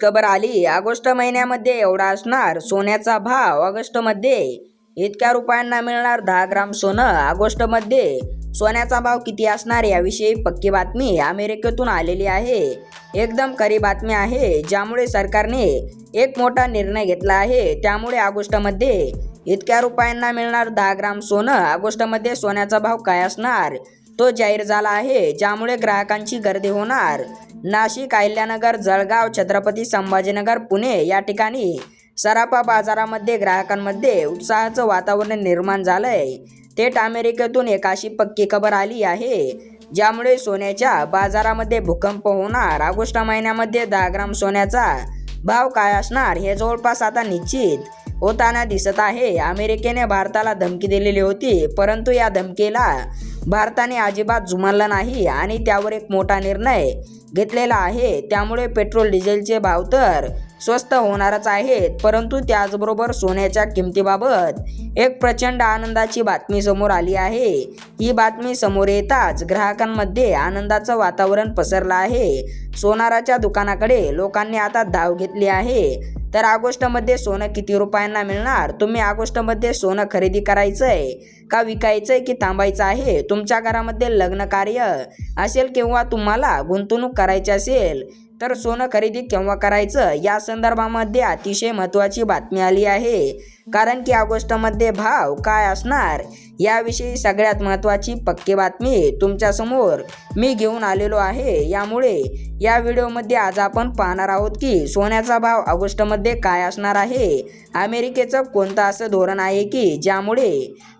खबर आली. ऑगस्ट महिन्यामध्ये एवढा असणार सोन्याचा भाव. ऑगस्टमध्ये इतक्या रुपयांना मिळणार दहा ग्राम सोनं. ऑगस्टमध्ये सोन्याचा भाव किती असणार याविषयी पक्की बातमी अमेरिकेतून आलेली आहे. एकदम खरी बातमी आहे. ज्यामुळे सरकारने एक मोठा निर्णय घेतला आहे. त्यामुळे ऑगस्टमध्ये इतक्या रुपयांना मिळणार दहा ग्राम सोनं. ऑगस्टमध्ये सोन्याचा भाव काय असणार? तो जाहीर झाला आहे. ज्यामुळे ग्राहकांची गर्दी होणार. नाशिक अहिल्यानगर जळगाव छत्रपती संभाजीनगर पुणे या ठिकाणी सराफा बाजारामध्ये ग्राहकांमध्ये उत्साहाचं वातावरण निर्माण झालंय. थेट अमेरिकेतून एक अशी पक्की खबर आली आहे ज्यामुळे सोन्याच्या बाजारामध्ये भूकंप होणार. ऑगस्ट महिन्यामध्ये दहा ग्राम सोन्याचा भाव काय असणार हे जवळपास आता निश्चित होताना दिसत आहे. अमेरिकेने भारताला धमकी दिलेली होती परंतु या धमकीला भारताने अजिबात जुमानला नाही आणि त्यावर एक मोठा निर्णय घेतलेला आहे. त्यामुळे पेट्रोल डिझेलचे भाव तर स्वस्त होणारच आहेत परंतु त्याचबरोबर सोन्याच्या किमतीबाबत एक प्रचंड आनंदाची बातमी समोर आली आहे. ही बातमी समोर येताच ग्राहकांमध्ये आनंदाचं वातावरण पसरलं आहे. सोनाराच्या दुकानाकडे लोकांनी आता धाव घेतली आहे. तर ऑगस्टमध्ये सोनं किती रुपयांना मिळणार? तुम्ही ऑगस्टमध्ये सोनं खरेदी करायचंय का विकायचंय की थांबायचं आहे? तुमच्या घरामध्ये लग्न कार्य असेल किंवा तुम्हाला गुंतवणूक करायची असेल तर सोनं खरेदी केव्हा करायचं? या संदर्भामध्ये अतिशय महत्त्वाची बातमी आली आहे. कारण की ऑगस्टमध्ये भाव काय असणार? याविषयी सगळ्यात महत्त्वाची पक्की बातमी तुमच्यासमोर मी घेऊन आलेलो आहे. यामुळे या व्हिडिओमध्ये आज आपण पाहणार आहोत की सोन्याचा भाव ऑगस्टमध्ये काय असणार आहे? अमेरिकेचं कोणतं असं धोरण आहे की ज्यामुळे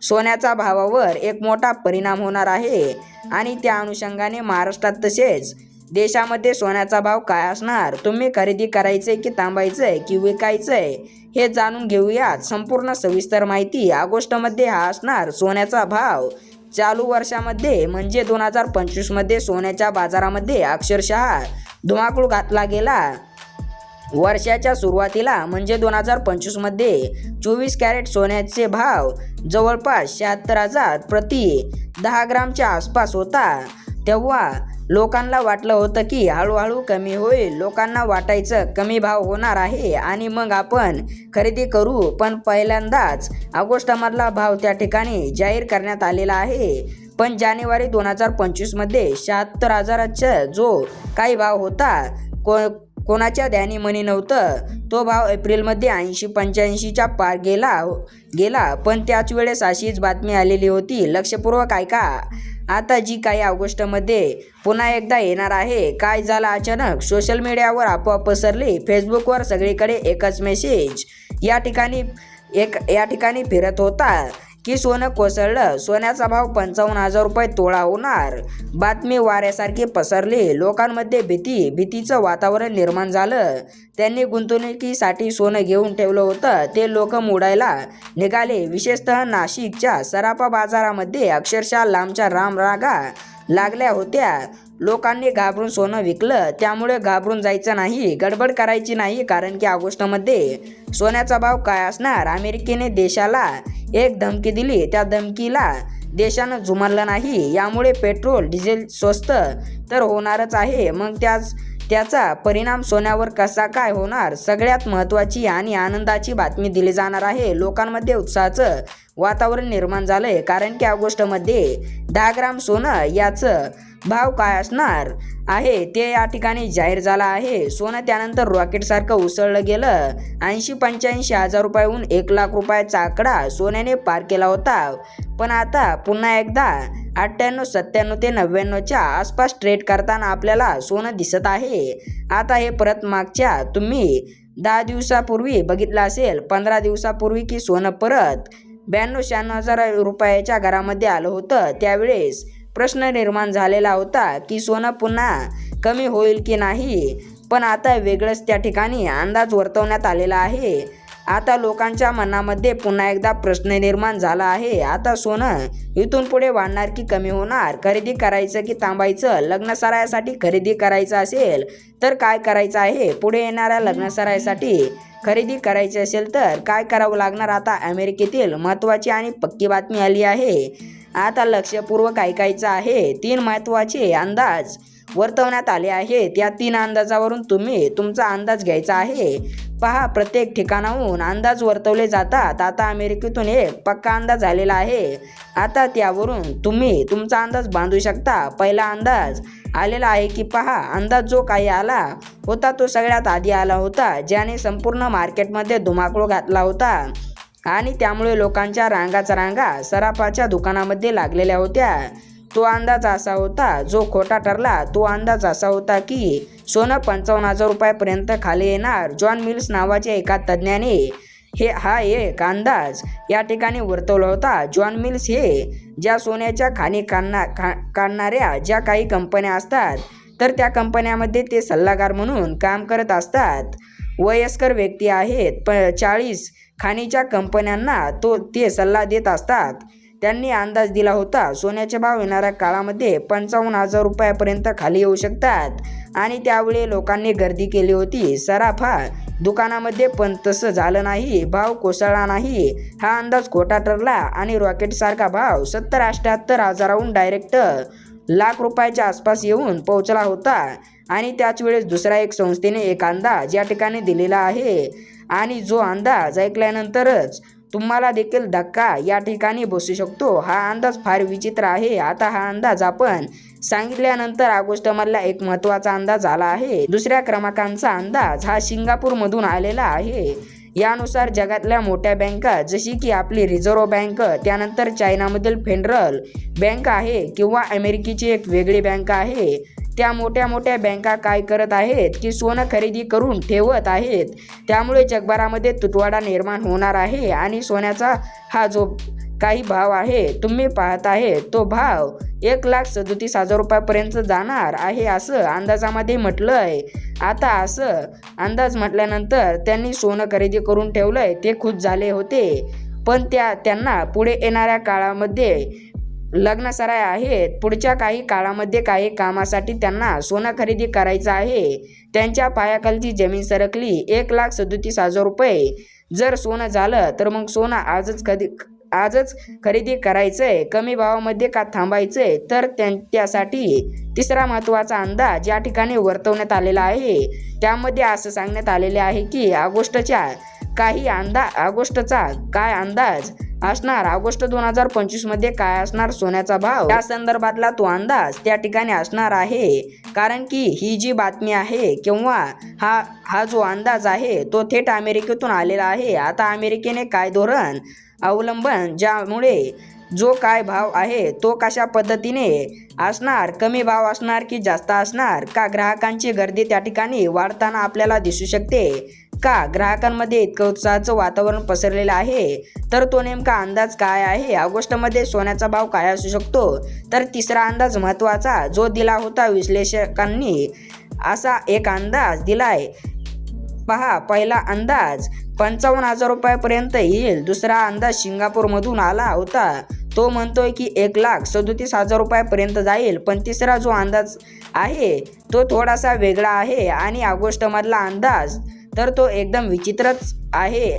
सोन्याच्या भावावर एक मोठा परिणाम होणार आहे? आणि त्या अनुषंगाने महाराष्ट्रात तसेच देशामध्ये सोन्याचा भाव काय असणार? तुम्ही खरेदी करायचे की थांबायचंय की विकायचंय? हे जाणून घेऊयात. संपूर्ण सविस्तर माहिती ऑगस्टमध्ये हा असणार सोन्याचा भाव. चालू वर्षामध्ये म्हणजे दोन हजार पंचवीसमध्ये सोन्याच्या बाजारामध्ये अक्षरशः धुमाकूळ घातला गेला. वर्षाच्या सुरुवातीला म्हणजे दोन हजार पंचवीसमध्ये चोवीस कॅरेट सोन्याचे भाव जवळपास शहात्तर हजार प्रति दहा ग्रामच्या आसपास होता. तेव्हा लोकांना वाटलं होतं की हळूहळू कमी होईल. लोकांना वाटायचं कमी भाव होणार आहे आणि मग आपण खरेदी करू. पण पहिल्यांदाच ऑगस्टमधला भाव त्या ठिकाणी जाहीर करण्यात आलेला आहे. पण जानेवारी दोन हजार पंचवीसमध्ये शहात्तर हजाराचा जो काही भाव होता को कोणाच्या ध्यानी मनी नव्हतं. तो भाव एप्रिलमध्ये ऐंशी पंच्याऐंशीच्या पार गेला गेला. पण त्याच वेळेस अशीच बातमी आलेली होती. लक्षपूर्वक ऐका. आता जी काही ऑगस्टमध्ये पुन्हा एकदा येणार आहे काय झालं अचानक? सोशल मीडियावर आपोआप पसरली फेसबुकवर सगळीकडे एकच मेसेज या ठिकाणी एक या ठिकाणी फिरत होता. की सोनं कोसळलं. सोन्याचा भाव पंचावन्न हजार रुपये तोळा होणार. बातमी वाऱ्यासारखी पसरली. लोकांमध्ये भीती भीतीचं वातावरण निर्माण झालं. त्यांनी गुंतवणुकीसाठी सोनं घेऊन ठेवलं होतं. ते लोक मोडायला निघाले. विशेषतः नाशिकच्या सराफा बाजारामध्ये अक्षरशः लांबच्या रामरागा लागल्या होत्या. लोकांनी घाबरून सोनं विकलं त्यामुळे घाबरून जायचं नाही गडबड करायची नाही कारण की ऑगस्टमध्ये सोन्याचा भाव काय असणार? अमेरिकेने देशाला एक धमकी दिली. त्या धमकीला देशानं झुमरलं नाही. यामुळे पेट्रोल डिझेल स्वस्त तर होणारच आहे. मग त्याच त्याचा परिणाम सोन्यावर कसा काय होणार? सगळ्यात महत्त्वाची आणि आनंदाची बातमी दिली जाणार आहे. लोकांमध्ये उत्साहाचं वातावरण निर्माण झालंय. कारण की ऑगस्टमध्ये दहा ग्राम सोनं याचं भाव काय असणार आहे ते या ठिकाणी जाहीर झाला आहे. सोनं त्यानंतर रॉकेटसारखं उसळलं गेलं. ऐंशी पंच्याऐंशी हजार रुपयाहून एक लाख रुपयाचा आकडा सोन्याने पार केला होता. पण आता पुन्हा एकदा अठ्ठ्याण्णव सत्त्याण्णव ते नव्याण्णवच्या आसपास ट्रेड करताना आपल्याला सोनं दिसत आहे. आता हे परत मागच्या तुम्ही दहा दिवसापूर्वी बघितलं असेल पंधरा दिवसापूर्वी की सोनं परत ब्याण्णव शहाण्णव हजार रुपयाच्या घरामध्ये आलं होतं. त्यावेळेस प्रश्न निर्माण झालेला होता की सोनं पुन्हा कमी होईल की नाही? पण आता वेगळंच त्या ठिकाणी अंदाज वर्तवण्यात आलेला आहे. आता लोकांच्या मनामध्ये पुन्हा एकदा प्रश्न निर्माण झाला आहे. आता सोनं इथून पुढे वाढणार की कमी होणार? खरेदी करायचं की थांबायचं? लग्नसरायासाठी खरेदी करायचं असेल तर काय करायचं आहे? पुढे येणाऱ्या लग्नसरायासाठी खरेदी करायची असेल तर काय करावं लागणार? आता अमेरिकेतील महत्त्वाची आणि पक्की बातमी आली आहे. आता लक्षपूर्वक ऐकायचं आहे. तीन महत्त्वाचे अंदाज वर्तवण्यात आले आहेत या तीन अंदाजावरून तुम्ही तुमचा अंदाज घ्यायचा आहे. पहा प्रत्येक ठिकाणाहून अंदाज वर्तवले जातात. आता अमेरिकेतून एक पक्का अंदाज आलेला आहे. आता त्यावरून तुम्ही तुमचा अंदाज बांधू शकता. पहिला अंदाज आलेला आहे की पहा अंदाज जो काही आला होता तो सगळ्यात आधी आला होता ज्याने संपूर्ण मार्केटमध्ये धुमाकूळ घातला होता. आणि त्यामुळे लोकांच्या रांगाचा रांगा सराफाच्या दुकानामध्ये लागलेल्या होत्या. तो अंदाज असा होता जो खोटा ठरला तो अंदाज असा होता की सोनं पंचावन्न हजार रुपयापर्यंत खाली येणार जॉन मिल्स नावाच्या एका तज्ज्ञाने. हे हा एक अंदाज या ठिकाणी वर्तवला होता. जॉन मिल्स हे ज्या सोन्याच्या खाणी काढणा खा काढणाऱ्या ज्या काही कंपन्या असतात तर त्या कंपन्यामध्ये ते सल्लागार म्हणून काम करत असतात. वयस्कर व्यक्ती आहेत प चाळीस खाणीच्या कंपन्यांना तो ते सल्ला देत असतात. त्यांनी अंदाज दिला होता. सोन्याचे भाव येणाऱ्या काळामध्ये पंचावन्न हजार रुपयापर्यंत खाली येऊ शकतात. आणि त्यावेळी लोकांनी गर्दी केली होती. सराफा दुकानामध्ये पण तसं झालं नाही. भाव कोसळला नाही. हा अंदाज खोटा ठरला आणि रॉकेटसारखा भाव सत्तर अठ्ठ्याहत्तर हजाराहून डायरेक्ट लाख रुपयाच्या आसपास येऊन पोहोचला होता. आणि त्याच वेळेस दुसरा एक संस्थेने एक अंदाज या ठिकाणी दिलेला आहे. आणि जो अंदाज ऐकल्यानंतरच तुम्हाला देखील धक्का या ठिकाणी बसू शकतो. हा अंदाज फार विचित्र आहे. आता हा अंदाज आपण सांगितल्यानंतर ऑगस्टमधला एक महत्त्वाचा अंदाज आला आहे. दुसऱ्या क्रमांकाचा अंदाज हा सिंगापूरमधून आलेला आहे. यानुसार जगातल्या मोठ्या बँका जशी की आपली रिझर्व्ह बँक त्यानंतर चायनामधील फेडरल बँक आहे किंवा अमेरिकेची एक वेगळी बँक आहे. त्या मोठ्या मोठ्या बँका काय करत आहेत? की सोनं खरेदी करून ठेवत आहेत. त्यामुळे जगभरामध्ये तुटवाडा निर्माण होणार आहे आणि सोन्याचा हा जो काही भाव आहे तुम्ही पाहत आहे तो भाव एक लाख सदोतीस हजार रुपयापर्यंत जाणार आहे असं अंदाजामध्ये म्हटलं आहे आता असं अंदाज म्हटल्यानंतर त्यांनी सोनं खरेदी करून ठेवलं आहे ते खुश झाले होते. पण त्या त्यांना पुढे येणाऱ्या काळामध्ये लग्न सराय आहेत पुढच्या काही काळामध्ये काही कामासाठी त्यांना सोनं खरेदी करायचं आहे. त्यांच्या पायाखालची जमीन सरकली. एक लाख सदोतीस हजार रुपये. जर सोनं झालं तर मग सोनं आजच कधी आजच खरेदी करायचंय. कमी भावामध्ये का थांबायचंय? तर त्यां त्यासाठी तिसरा महत्त्वाचा अंदाज या ठिकाणी वर्तवण्यात आलेला आहे. त्यामध्ये असं सांगण्यात आलेले आहे की ऑगस्टच्या काही अंदा ऑगस्टचा काय अंदाज? असणार. ऑगस्ट दोन हजार पंचवीसमध्ये काय असणार सोन्याचा भाव? या संदर्भातला तो अंदाज त्या ठिकाणी असणार आहे. कारण की ही जी बातमी आहे किंवा हा हा जो अंदाज आहे तो थेट अमेरिकेतून आलेला आहे. आता अमेरिकेने काय धोरण अवलंबन ज्यामुळे जो काय भाव आहे तो कशा पद्धतीने असणार कमी भाव असणार की जास्त असणार का ग्राहकांची गर्दी त्या ठिकाणी वाढताना आपल्याला दिसू शकते? का ग्राहकांमध्ये इतकं उत्साहाचं वातावरण पसरलेलं आहे तर तो नेमका अंदाज काय आहे? ऑगस्टमध्ये सोन्याचा भाव काय असू शकतो? तर तिसरा अंदाज महत्त्वाचा जो दिला होता विश्लेषकांनी असा एक अंदाज दिलाय. पहा पहिला अंदाज पंचावन्न हजार रुपयापर्यंत येईल. दुसरा अंदाज सिंगापूरमधून आला होता. तो म्हणतोय की एक लाख सदोतीस हजार रुपयापर्यंत जाईल. पण तिसरा जो अंदाज आहे तो थोडासा वेगळा आहे. आणि ऑगस्टमधला अंदाज तर तो एकदम विचित्रच आहे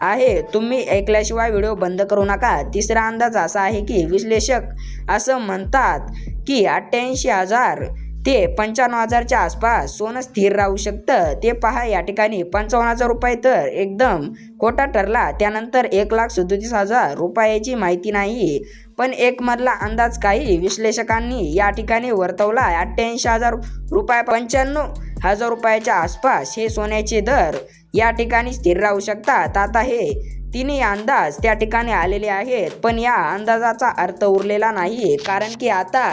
आहे. तुम्ही ऐकल्याशिवाय व्हिडिओ बंद करू नका. तिसरा अंदाज असा आहे की विश्लेषक असं म्हणतात की अठ्ठ्याऐंशी हजार ते पंच्याण्णव हजारच्या आसपास सोनं स्थिर राहू शकतं. ते पहा या ठिकाणी पंचावन्न हजार रुपये तर एकदम खोटा ठरला. त्यानंतर एक लाख सदोतीस हजार रुपयाची माहिती नाही. पण एक मधला अंदाज काही विश्लेषकांनी या ठिकाणी वर्तवला. अठ्ठ्याऐंशी हजार रुपये पंच्याण्णव हजार रुपयाच्या आसपास हे सोन्याचे दर या ठिकाणी स्थिर राहू शकतात. आता हे तिन्ही अंदाज त्या ठिकाणी आलेले आहेत. पण या अंदाजाचा अर्थ उरलेला नाही. कारण की आता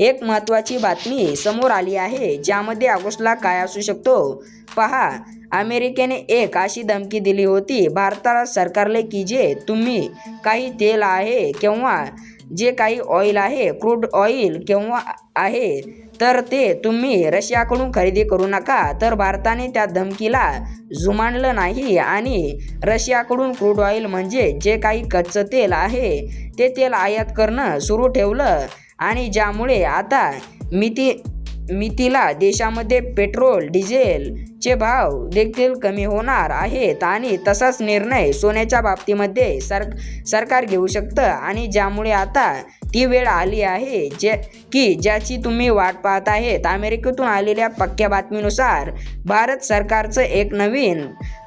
एक महत्त्वाची बातमी समोर आली आहे ज्यामध्ये ऑगस्टला काय असू शकतो? पहा अमेरिकेने एक अशी धमकी दिली होती. भारताला सरकारले की जे तुम्ही काही तेल आहे किंवा जे काही ऑइल आहे क्रूड ऑइल किंवा आहे तर ते तुम्ही रशियाकडून खरेदी करू नका. तर भारताने त्या धमकीला जुमानलं नाही आणि रशियाकडून क्रूड ऑइल म्हणजे जे काही कच्चं तेल आहे ते तेल आयात करणं सुरू ठेवलं. आणि ज्यामुळे आता मिती मितीला देशामध्ये पेट्रोल डिझेल चे भाव देखील कमी होणार आहेत आणि तसाच निर्णय सोन्याच्या बाबतीमध्ये सर सरकार घेऊ शकतं आणि ज्यामुळे आता ती वेळ आली आहे जे की ज्याची तुम्ही वाट पाहत आहेत. अमेरिकेतून आलेल्या पक्क्या बातमीनुसार भारत सरकारचं एक नवीन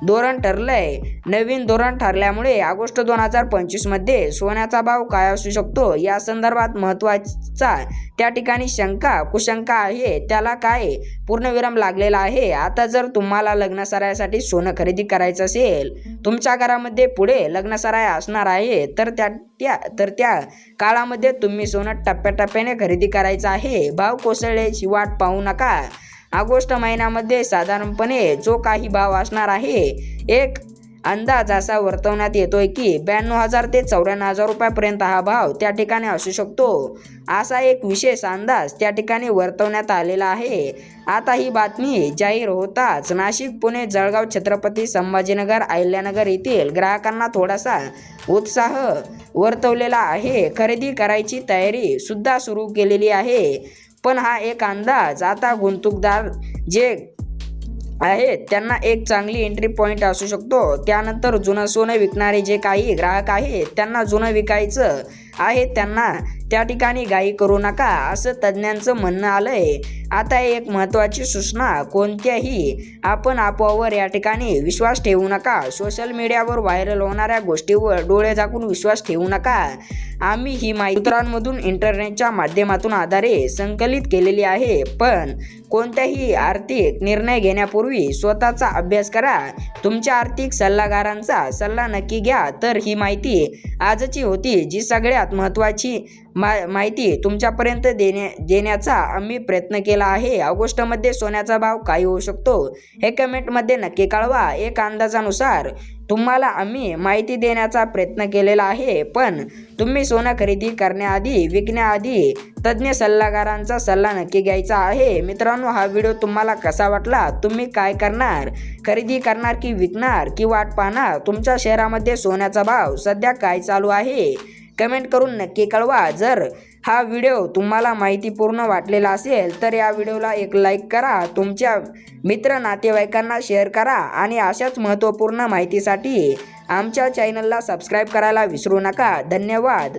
धोरण ठरलंय. नवीन धोरण ठरल्यामुळे ऑगस्ट दोन हजार पंचवीसमध्ये सोन्याचा भाव काय असू शकतो? या संदर्भात महत्त्वाचा त्या ठिकाणी शंका कुशंका आहे. त्याला काय पूर्णविराम लागलेला आहे? आता जर तुम्हाला लग्नसरायासाठी सोनं खरेदी करायचं असेल तुमच्या घरामध्ये पुढे लग्नसराय असणार आहे तर त्या त्या तर त्या काळामध्ये तुम्ही सोनं टप्प्याटप्प्याने खरेदी करायचं आहे. भाव कोसळल्याची वाट पाहू नका. ऑगस्ट महिन्यामध्ये साधारणपणे जो काही भाव असणार आहे एक अंदाज असा वर्तवण्यात येतोय की ब्याण्णव हजार ते चौऱ्याण्णव हजार रुपयापर्यंत हा भाव त्या ठिकाणी असू शकतो. असा एक विशेष अंदाज त्या ठिकाणी वर्तवण्यात आलेला आहे. आता ही बातमी जाहीर होताच नाशिक पुणे जळगाव छत्रपती संभाजीनगर अहिल्यानगर येथील ग्राहकांना थोडासा उत्साह वर्तवलेला आहे. खरेदी करायची तयारी सुद्धा सुरू केलेली आहे. पण हा एक अंदाज आता गुंतवणूकदार जे आहे. त्यांना एक चांगली एंट्री पॉईंट असू शकतो. त्यानंतर जुनं सोनं विकणारे जे काही ग्राहक आहेत त्यांना जुनं विकायचं आहे. त्यांना त्या ठिकाणी गाई करू नका असं तज्ज्ञांचं म्हणणं आलंय. आता एक महत्त्वाची सूचना कोणत्याही आपण आपोआवर या ठिकाणी विश्वास ठेवू नका. सोशल मीडियावर व्हायरल होणाऱ्या गोष्टीवर डोळे झाकून विश्वास ठेवू नका. आम्ही ही माहिती सूत्रांमधून इंटरनेटच्या माध्यमातून आधारे संकलित केलेली आहे. पण कोणत्याही आर्थिक निर्णय घेण्यापूर्वी स्वतःचा अभ्यास करा. तुमच्या आर्थिक सल्लागारांचा सल्ला नक्की घ्या. तर ही माहिती आजची होती जी सगळ्यात महत्त्वाची मा माहिती तुमच्यापर्यंत देण्या देण्याचा आम्ही प्रयत्न केला आहे. ऑगस्टमध्ये सोन्याचा भाव काय होऊ शकतो. हे कमेंटमध्ये नक्की कळवा. एक अंदाजानुसार तुम्हाला आम्ही माहिती देण्याचा प्रयत्न केलेला आहे पण तुम्ही सोनं खरेदी करण्याआधी विकण्याआधी तज्ज्ञ सल्लागारांचा सल्ला नक्की घ्यायचा आहे. मित्रांनो हा व्हिडिओ तुम्हाला कसा वाटला? तुम्ही काय करणार? खरेदी करणार की विकणार की वाट पाहणार? तुमच्या शहरामध्ये सोन्याचा भाव सध्या काय चालू आहे? कमेंट करून नक्की कळवा. जर हा व्हिडिओ तुम्हाला माहितीपूर्ण वाटलेला असेल तर या व्हिडिओला एक लाईक करा तुमच्या मित्र नातेवाईकांना शेअर करा आणि अशाच महत्त्वपूर्ण माहितीसाठी आमच्या चॅनलला सबस्क्राईब करायला विसरू नका. धन्यवाद.